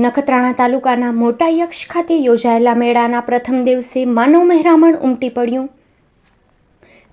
નખત્રાણા તાલુકાના મોટા યક્ષ ખાતે યોજાયેલા મેળાના પ્રથમ દિવસે માનવ મહેરામણ ઉમટી પડ્યું.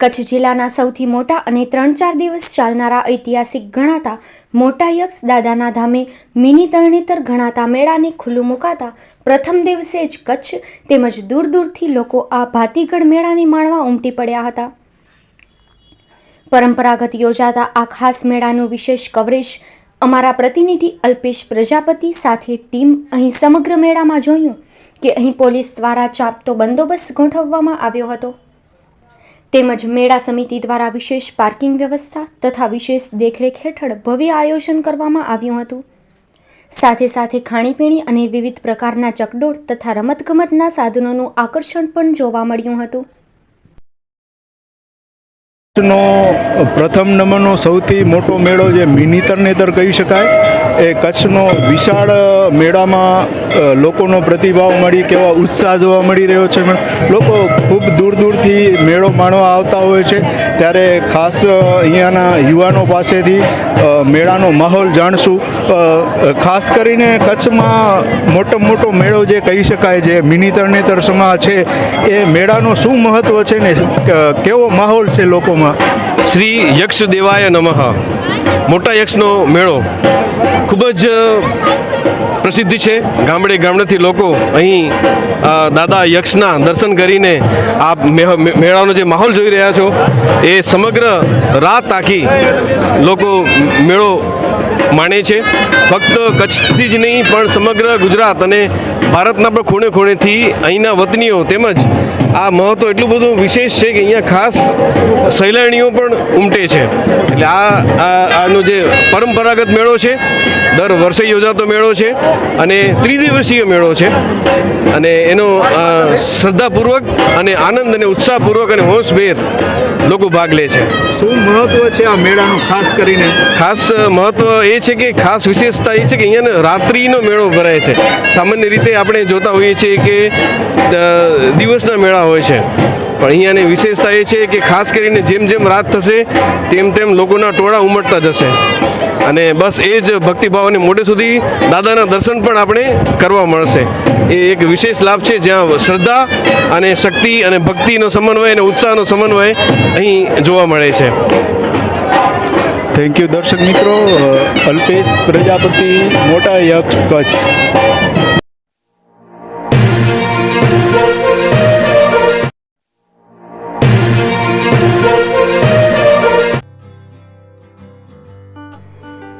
કચ્છ જિલ્લાના સૌથી મોટા અને ત્રણ ચાર દિવસ ચાલનારા ઐતિહાસિક ગણાતા મોટા યક્ષ દાદાના ધામે મિની તરણેતર ગણાતા મેળાને ખુલ્લું મુકાતા પ્રથમ દિવસે જ કચ્છ તેમજ દૂર દૂરથી લોકો આ ભાતીગઢ મેળાને માણવા ઉમટી પડ્યા હતા. પરંપરાગત યોજાતા આ ખાસ મેળાનું વિશેષ કવરેજ અમારા પ્રતિનિધિ અલ્પેશ પ્રજાપતિ સાથે ટીમ અહીં સમગ્ર મેળામાં જોયું કે અહીં પોલીસ દ્વારા ચાપતો બંદોબસ્ત ગોઠવવામાં આવ્યો હતો. તેમજ મેળા સમિતિ દ્વારા વિશેષ પાર્કિંગ વ્યવસ્થા તથા વિશેષ દેખરેખ હેઠળ ભવ્ય આયોજન કરવામાં આવ્યું હતું. સાથે સાથે ખાણીપીણી અને વિવિધ પ્રકારના ચકડોળ તથા રમતગમતના સાધનોનું આકર્ષણ પણ જોવા મળ્યું હતું. નો પ્રથમ નંબરનો સૌથી મોટો મેળો જે મિનીતરનેતર કહી શકાય, એ કચ્છનો વિશાળ મેળામાં લોકોનો પ્રતિભાવ મળી, કેવા ઉત્સાહ જોવા મળી રહ્યો છે. લોકો ખૂબ દૂર દૂરથી મેળો માણવા આવતા હોય છે. ત્યારે ખાસ અહીંયાના યુવાનો પાસેથી મેળાનો માહોલ જાણશું. ખાસ કરીને કચ્છમાં મોટો મોટો મેળો જે કહી શકાય જે મિની તરણેતર સમા છે, એ મેળાનું શું મહત્ત્વ છે ને કેવો માહોલ છે લોકોમાં? શ્રી યક્ષ દેવાય નમઃ. મોટા યક્ષનો મેળો ખૂબ જ પ્રસિદ્ધ છે. ગામડે ગામડેથી લોકો અહીં દાદા યક્ષના દર્શન કરીને આ મેળાનો જે માહોલ જોઈ રહ્યા છો, એ સમગ્ર રાત આખી લોકો મેળો માણે છે. ફક્ત કચ્છથી જ નહીં, પણ સમગ્ર ગુજરાત અને ભારતના પણ ખૂણે ખૂણેથી અહીંના વતનીઓ તેમજ આ મહત્વ એટલું બધું વિશેષ છે કે અહીંયા ખાસ સહેલાણીઓ પણ ઉમટે છે. એટલે આ- આનો જે પરંપરાગત મેળો છે, દર વર્ષે યોજાતો મેળો છે અને ત્રિદિવસીય મેળો છે. અને એનો શ્રદ્ધાપૂર્વક અને આનંદ અને ઉત્સાહપૂર્વક અને હોશભેર લોકો ભાગ લે છે. શું મહત્વ છે આ મેળાનું? ખાસ કરીને? ખાસ મહત્વ એ છે કે ખાસ વિશેષતા એ છે કે અહીંયા રાત્રિનો મેળો ભરાય છે. સામાન્ય રીતે આપણે જોતા હોઈએ છીએ કે દિવસના મેળા હોય છે. પણ અહીંયાની વિશેષતા એ છે કે ખાસ કરીને જેમ જેમ રાત થશે, તેમ તેમ લોકોના ટોળા ઉમટતા જશે. અને બસ એ જ ભક્તિભાવને મોડે સુધી દાદાના દર્શન પણ આપણે કરવા મળશે. એ એક વિશેષ લાભ છે, જ્યાં શ્રદ્ધા અને શક્તિ અને ભક્તિનો સમન્વય અને ઉત્સાહનો સમન્વય અહીં જોવા મળે છે. થેન્ક યુ દર્શક મિત્રો. Alpesh Prajapati, Mota Yaksh Kutch.